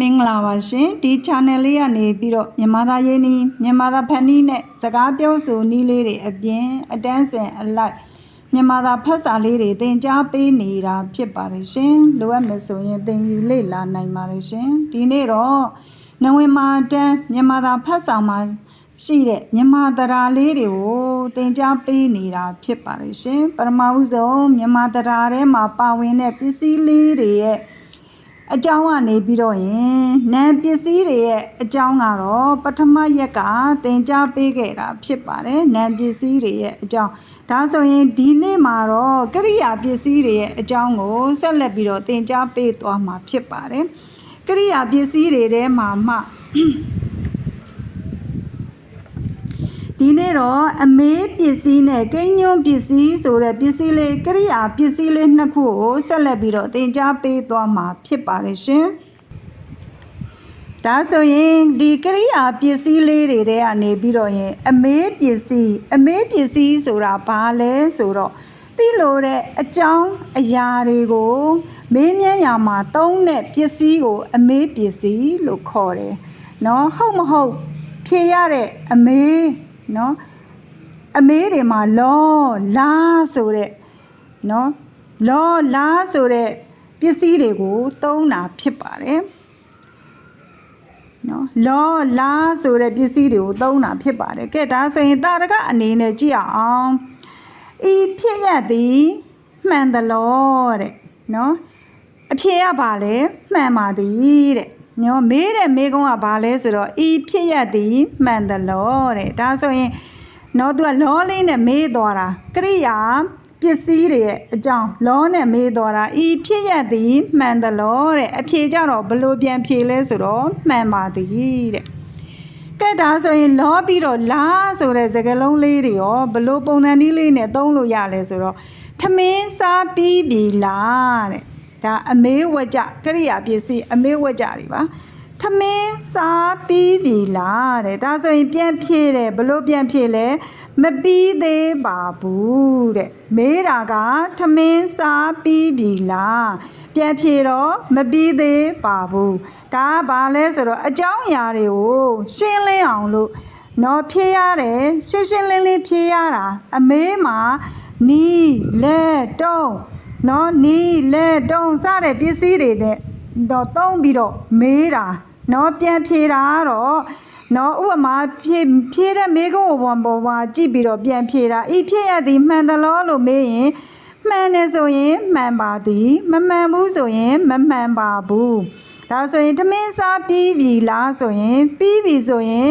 မင်္ဂလာပါရှင်ဒီ channel လေးကနေပြီးတော့မြန်မာသားရင်းနီးမြန်မာသားဖန်နီးနဲ့စကားပြောဆိုနည်းလေးတွေအပြင်အတန်းစင်အလိုက်မြန်မာသားဖတ်စာလေးတွေသင်ကြားပေးနေတာဖြစ်ပါတယ်ရှင်လိုအပ်မယ်ဆိုရင်သင်ယူလေ့လာနိုင်ပါတယ်ရှင်ဒီနေ့တော့နဝင်မာတန်းမြန်မာသားဖတ်စာမှာရှိတဲ့မြန်မာတရားလေးတွေကိုသင်ကြားပေးနေတာဖြစ်ပါတယ်ရှင်ပထမဦးဆုံးမြန်မာတရားထဲမှာပါဝင်တဲ့ပစ္စည်းလေးတွေရဲ့ အကြောင်းကနေပြီးတော့ရင်နံပစ္စည်းတွေရဲ့အကြောင်းကတော့ပထမရက်ကသင်ကြားပေးခဲ့တာဖြစ်ပါတယ်နံပစ္စည်းတွေရဲ့အကြောင်းဒါဆိုရင်ဒီနေ့မှာတော့ကရိယာပစ္စည်းတွေရဲ့အကြောင်းကိုဆက်လက်ပြီးတော့သင်ကြားပေးသွားမှာဖြစ်ပါတယ်ကရိယာပစ္စည်းတွေထဲမှာမှ ဒီနေ့တော့အမေးပစ္စည်းနဲ့ကိန်းညွန်းပစ္စည်းဆိုတဲ့ပစ္စည်းလေးကရိယာပစ္စည်းလေးနှစ်ခုကိုဆက်လက်ပြီးတော့သင်ကြားပေးသွားမှာဖြစ်ပါတယ်ရှင်။ဒါဆိုရင်ဒီကရိယာပစ္စည်းလေးတွေထဲကနေပြီးတော့ရင်အမေးပစ္စည်းအမေးပစ္စည်းဆိုတာဘာလဲဆိုတော့သိလို့တဲ့အကြောင်းအရာတွေကိုမေးမြန်းရမှာသုံးတဲ့ပစ္စည်းကို အမေးပစ္စည်းလို့ခေါ်တယ်။နော်ဟုတ်မဟုတ်ဖြေရတဲ့အမေး နော်အမေးတွေမှာလောလာဆိုတဲ့နော်လောလာဆိုတဲ့ပစ္စည်းတွေကိုသုံးတာဖြစ်ပါတယ်နော်လောလာဆိုတဲ့ပစ္စည်းတွေကိုသုံးတာဖြစ်ပါတယ်ကဲဒါဆိုရင်တာရကအနေနဲ့ကြည့်အောင်ဤဖြစ်ရသည်မှန်သလောတဲ့နော်အဖြေရပါလေမှန်ပါသည်တဲ့ နော်မေးတဲ့မေးကုန်းကဘာလဲဆိုတော့ဤဖြစ်ရသည်မှန်သလောတဲ့ဒါဆိုရင်နော်သူကလောလေးနဲ့မေးသွားတာကရိယာပစ္စည်းတွေရဲ့အကြောင်းလောနဲ့မေးသွားတာဤဖြစ်ရသည်မှန်သလောတဲ့အဖြေကြတော့ဘလို့ပြန်ဖြေလဲဆိုတော့မှန်ပါသည်တဲ့ကဲဒါဆိုရင်လောပြီးတော့လာဆိုတဲ့စကားလုံးလေးတွေရောဘလို့ပုံစံနည်းလေးနဲ့သုံးလို့ရလဲဆိုတော့ထမင်းစားပြီးပြီလားတဲ့ ဒါအမေးဝကြကရိယာပစ္စည်းအမေးဝကြတွေပါထမင်းစားပြီးပြီလားတဲ့ဒါဆိုရင်ပြန်ဖြေတယ်ဘလို့ပြန်ဖြေလဲမပြီးသေးပါဘူးတဲ့မေးတာကထမင်းစားပြီးပြီလားပြန်ဖြေတော့မပြီးသေးပါဘူးဒါကဘာလဲဆိုတော့အကြောင်းအရာတွေကိုရှင်းလင်းအောင်လို့နော်ဖြေရတယ်ရှင်းရှင်းလင်းလင်းဖြေရတာအမေးမှာနီးလက်တုံး နော်နီးလက်တုံးစတဲ့ပစ္စည်းတွေနဲ့တော့သုံးပြီးတော့မေးတာနော်ပြန်ဖြေတာကတော့နော်ဥပမာဖြေဖြေတဲ့မေးခွန်းပေါ်ပေါ်မှာကြည့်ပြီးတော့ပြန်ဖြေတာဤဖြစ်ရသည်မှန်သလားလို့မေးရင်မှန်တယ်ဆိုရင်မှန်ပါသည်မမှန်ဘူးဆိုရင်မမှန်ပါဘူးဒါဆိုရင်ထမင်းစားပြီးပြီလားဆိုရင်ပြီးပြီဆိုရင်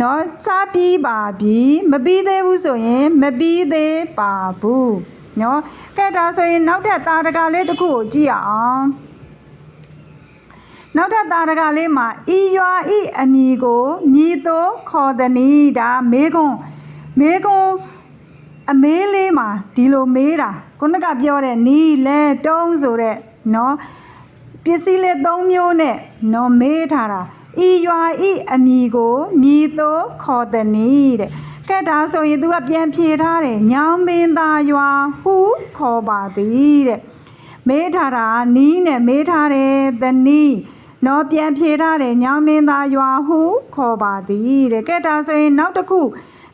နော်စားပြီးပါပြီမပြီးသေးဘူးဆိုရင်မပြီးသေးပါဘူး နော်ကဲဒါဆိုရင်နောက်ထပ်တာတကလေးတစ်ခုကိုကြည့်ရအောင်နောက်ထပ်တာတကလေးမှာဤရွာဤအမည်ကိုမြည်သောခေါ်သည်နီဒါမေကွန်းမေကွန်းအမေးလေးမှာဒီလိုမေးတာခုနကပြောတဲ့နီလဲတုံးဆိုတဲ့နော်ပစ္စည်းလေး၃မျိုးနဲ့နော်မေးထားတာဤရွာဤအမည်ကိုမြည်သောခေါ်သည်နီတဲ့ ကဲဒါဆိုရင် तू ကပြန်ဖြေထားတယ်ညောင်မင်းသားရွာဟုခေါ်ပါသည်တဲ့မေးထားတာနီးနဲ့မေးထားတယ်သနီးနော်ပြန်ဖြေထားတယ်ညောင်မင်းသားရွာဟုခေါ်ပါသည်တဲ့ကဲဒါဆိုရင်နောက်တစ်ခု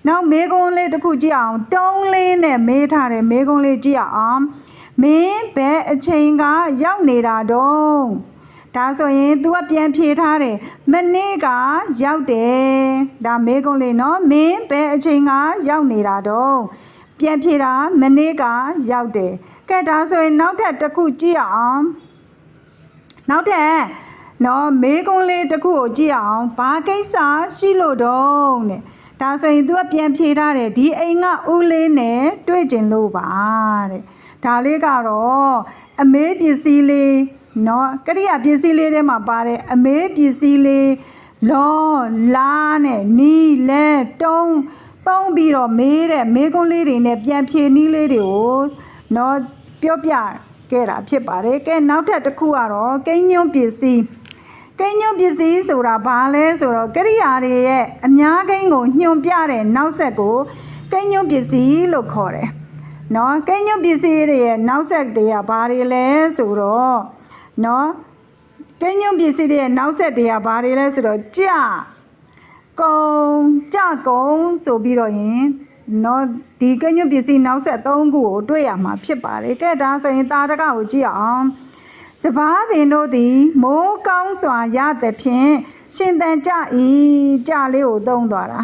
နောက်မေကုန်းလေးတစ်ခုကြည့်အောင်တုံးလေးနဲ့မေးထားတယ်မေကုန်းလေးကြည့်အောင်မင်းဘယ်အချိန်ကရောက်နေတာတော့ ဒါဆိုရင် तू ကပြန်ဖြေထားတယ်မနေ့ကရောက်တယ်ဒါမေကုန်းလေးနော်မင်းဘယ်အချိန်ကရောက်နေတာတော့ပြန်ဖြေတာမနေ့ကရောက်တယ်ကဲဒါဆိုရင်နောက်ထပ်တစ်ခုကြည့်အောင်နောက်ထပ်နော်မေးခွန်းလေးတစ်ခုကိုကြည့်အောင်ဘာကိစ္စရှိလို့တော့တဲ့ဒါဆိုရင် तू ကပြန်ဖြေထားတယ်ဒီအိမ်ကဦးလေးနဲ့တွေ့ကျင်လို့ပါတဲ့ဒါလေးကတော့အမေးပစ္စည်းလေး နော်ကရိယာပစ္စည်းလေးထဲမှာပါတယ်အမေးပစ္စည်းလေးလောလာနဲ့နီလဲတုံးသုံးပြီးတော့မေးတဲ့မေးခွန်းလေးတွေနဲ့ပြန်ဖြေနည်းလေးတွေကိုနော်ပြောပြခဲ့တာဖြစ်ပါတယ်ကဲနောက်ထပ်တစ်ခုကတော့ကိန်းညွန့်ပစ္စည်းကိန်းညွန့်ပစ္စည်းဆိုတာဘာလဲဆိုတော့ကရိယာတွေရဲ့အများကိန်းကိုညွန်ပြတဲ့နောက်ဆက်ကိုကိန်းညွန့်ပစ္စည်းလို့ခေါ်တယ်။နော်ကိန်းညွန့်ပစ္စည်းတွေရဲ့နောက်ဆက်တွေကဘာတွေလဲဆိုတော့ နော်ကင်းညွန့်ပစ္စည်းတွေရဲ့နောက်ဆက်တွေကဘာတွေလဲဆိုတော့ကြကုံကြကုံဆိုပြီးတော့ရင်နော်ဒီကင်းညွန့်ပစ္စည်းနောက်ဆက်၃ခုကိုတွေ့ရမှာဖြစ်ပါတယ်ကဲဒါဆိုရင်တာရကကိုကြည့်အောင်စပားပင်တို့သည်မိုးကောင်းစွာရသည်ဖြင့်ရှင်တန်ကြဤကြလေးကိုသုံးသွားတာ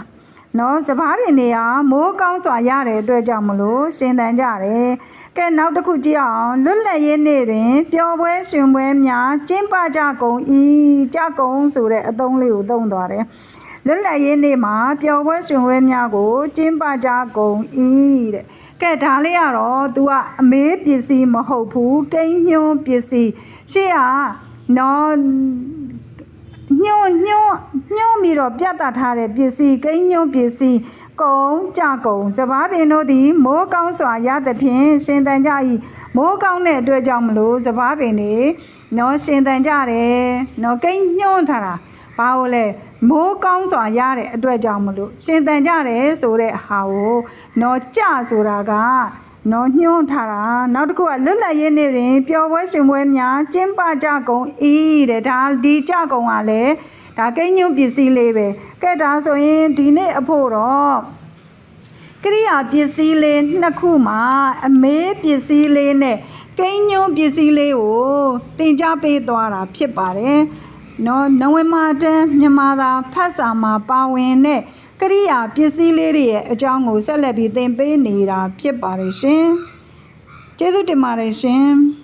နော်စပားပင်တွေကမိုးကောင်းစွာရတဲ့အတွက်ကြောင့်မလို့ရှင်တန်ကြတယ်ကဲနောက်တစ်ခုကြည့်အောင်လွတ်လပ်ရေးနေ့တွင်ပျော်ပွဲရှင်ပွဲများကျင်းပကြကုန်ဤကြကုန်ဆိုတဲ့အသုံးလေးကိုသုံးသွားတယ်လွတ်လပ်ရေးနေ့မှာပျော်ပွဲရှင်ပွဲများကိုကျင်းပကြကုန်၏တဲ့ကဲဒါလေးကတော့ तू ကအမေးပစ္စည်းမဟုတ်ဘူးကိန်းညွန်းပစ္စည်းရှေ့ကနော် ညွန်းညွန်းညွန်းပြီးတော့ပြတ်တတ်ထားတဲ့ပစ္စည်းကိန်းညွန်းပစ္စည်းကုံကြကုံစပားပင်တို့သည်မိုးကောင်းစွာရသဖြင့်ရှင်တန်ကြ၏မိုးကောင်းတဲ့အတွက်ကြောင့်မလို့စပားပင်တွေနော်ရှင်တန်ကြတယ်နော်ကိန်းညွန်းထားတာဘာလို့လဲမိုးကောင်းစွာရတဲ့အတွက်ကြောင့်မလို့ရှင်တန်ကြတယ်ဆိုတဲ့ဟာကိုနော်ကြဆိုတာက နော်ညှိုးထားတာနောက်တစ်ခုကလွတ်လပ်ရေးနေ့တွင်ပျော်ပွဲရှင်ပွဲများကျင်းပကြကုန်ဤတဲ့ဒါဒီကြကုန်ကလည်းဒါကိန်းညွန့်ပစ္စည်းလေးပဲကဲဒါဆိုရင်ဒီနေ့အဖို့တော့ကရိယာပစ္စည်းလေးနှစ်ခုမှာအမေးပစ္စည်းလေးနဲ့ကိန်းညွန်းပစ္စည်းလေးကိုတင် जा ပေးသွားတာဖြစ်ပါတယ်။နော်နဝမာတန်မြန်မာသာဖတ်စာမှာပါဝင်တဲ့ ကရိယာပစ္စည်းလေးတွေရဲ့အကြောင်းကိုဆက်လက်ပြီးသင်ပေးနေတာဖြစ်ပါတယ်ရှင်။ကျေးဇူးတင်ပါတယ်ရှင်။